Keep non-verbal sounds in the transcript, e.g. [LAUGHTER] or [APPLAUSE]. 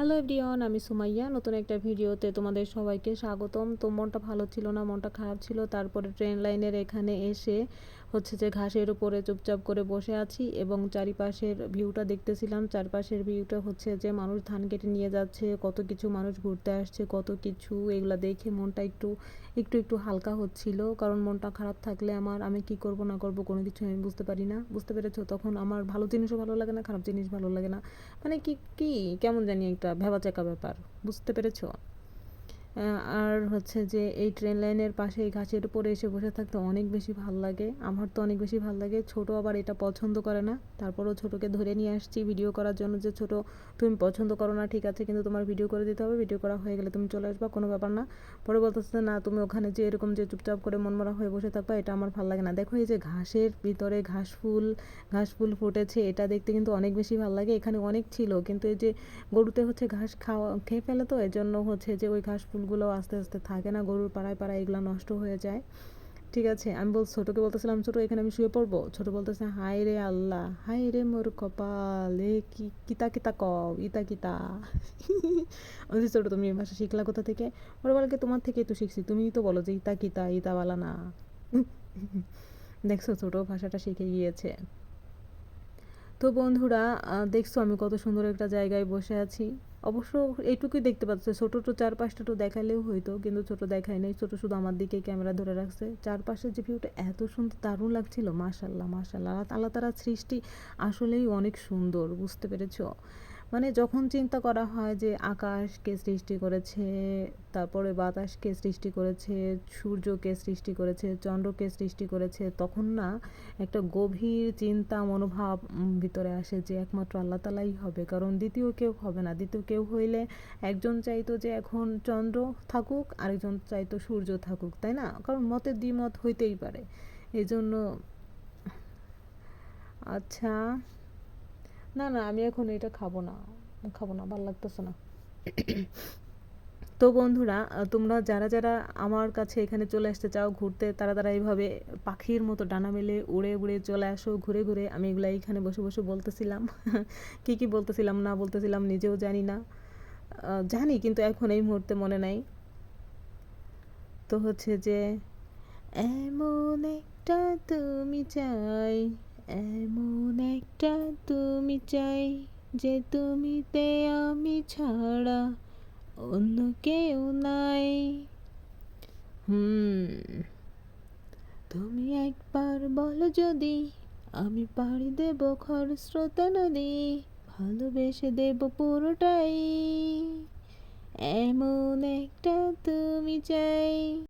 Hello everyone আমি সুমাইয়া। নতুন একটা ভিডিওতে তোমাদের সবাইকে স্বাগতম। তো মনটা ভালো ছিল না, মনটা খারাপ ছিল, তারপরে ট্রেন লাইনের এখানে এসে হচ্ছে যে ঘাসের উপরে চুপচাপ করে বসে আছি এবং চারিপাশের ভিউটা দেখতেছিলাম। চারপাশের ভিউটা হচ্ছে যে মানুষ ধান কেটে নিয়ে যাচ্ছে, কত কিছু মানুষ ঘুরতে আসছে, কত কিছু এগুলা দেখে মনটা একটু একটু একটু হালকা হচ্ছিল। কারণ মনটা খারাপ থাকলে আমার, আমি কি করব, না করব কোনো কিছু আমি বুঝতে পারি না। বুঝতে পেরেছ? তখন আমার ভালো জিনিসও ভালো লাগে না, খারাপ জিনিস ভালো লাগে না। মানে কি কি? কেমন জানি একটা ভেবাচাকা ব্যাপার। বুঝতে পেরেছ? আর হচ্ছে যে এই ট্রেন লাইনের পাশে এই গাছের উপরে এসে বসে থাকতে অনেক বেশি ভালো লাগে। আমার তো অনেক বেশি ভালো লাগে। ছোট আবার এটা পছন্দ করে না। তারপরও ছোটোকে ধরে নিয়ে আসছি ভিডিও করার জন্য যে, ছোট, তুমি পছন্দ করো না, ঠিক আছে, কিন্তু তোমার ভিডিও করে দিতে হবে। ভিডিও করা হয়ে গেলে তুমি চলে আসবা, কোনো ব্যাপার না। পরে বলতেছে, না, তুমি ওখানে যে এরকম যে, চুপচাপ করে মনমরা হয়ে বসে থাকবা, এটা আমার ভালো লাগে না। দেখো এই যে ঘাসের ভিতরে ঘাস ফুল ঘাস ফুল ফুটেছে, এটা দেখতে কিন্তু অনেক বেশি ভালো লাগে। এখানে অনেক ছিল, কিন্তু এই যে গরুতে হচ্ছে ঘাস খাওয়া, খেয়ে ফেলে তো এই জন্য হচ্ছে যে, ওই ঘাস ফুলগুলো আস্তে আস্তে থাকে না, গরুর পাড়ায় পাড়ায় এগুলো নষ্ট হয়ে যায়। ঠিক আছে, আমি বল, ছোটোকে বলতেছিলাম, ছোটো, এখানে আমি শুয়ে পড়ব? ছোটো বলতেছে হাই রে আল্লাহ হাই রে মোর কপাল, এ কি, কিতা কিতা কও, ইতা, কিতা? [LAUGHS] বলছি ছোটো, তুমি এই ভাষা শিখলা কোথা থেকে? ওরা বলে তোমার থেকেই তো শিখছি, তুমি তো বলো যে ইতা, কিতা ইতা বালা না। [LAUGHS] দেখছ, ছোটো ভাষাটা শিখে গিয়েছে। তো বন্ধুরা দেখছ আমি কত সুন্দর একটা জায়গায় বসে আছি। অবশ্য এইটুকুই দেখতে পাচ্ছে, ছোটো তো চার পাঁচটা তো দেখালেও হইতো কিন্তু ছোট দেখায় নাই, ছোট শুধু আমার দিকে ক্যামেরা ধরে রাখছে। চারপাশের যে ভিউটা এত সুন্দর, দারুণ লাগছিল মাশাল্লাহ মাশাল্লাহ আল্লাহ তারা সৃষ্টি আসলেই অনেক সুন্দর, বুঝতে পেরেছ? মানে যখন চিন্তা করা হয় যে আকাশকে সৃষ্টি করেছে, তারপরে বাতাসকে সৃষ্টি করেছে, সূর্যকে সৃষ্টি করেছে, চন্দ্রকে সৃষ্টি করেছে, তখন না একটা গভীর চিন্তা, মনোভাব ভিতরে আসে যে একমাত্র আল্লাহ তালাই হবে। কারণ দ্বিতীয় কেউ হবে না। দ্বিতীয় কেউ হইলে একজন চাইতো যে এখন চন্দ্র থাকুক, আরেকজন চাইতো সূর্য থাকুক, তাই না? কারণ মতের দ্বিমত হইতেই পারে। এই জন্য আচ্ছা না না, আমি এখন এটা খাব না খাব না, ভালো লাগতেছে না। তো বন্ধুরা তোমরা যারা যারা আমার কাছে এখানে চলে আসতে চাও ঘুরতে, তারা তারা এইভাবে পাখির মতো ডানা মেলে উড়ে উড়ে চলে আসো, ঘুরে ঘুরে। আমি এগুলো এইখানে বসে বসে বলতেছিলাম। [LAUGHS] কি কি বলতেছিলাম, না বলতেছিলাম নিজেও জানি না। জানি, কিন্তু এখন এই মুহূর্তে মনে নাই। তো হচ্ছে যে, এমন একটা তুমি চাই। এমন একটা তুমি চাই যে তুমিতে আমি ছাড়া অন্য কেউ নাই। হুম, তুমি একবার বলো যদি আমি পাড়ি দেব খরস্রোতা নদী, ভালোবেসে দেব পুরোটাই। এমন একটা তুমি চাই।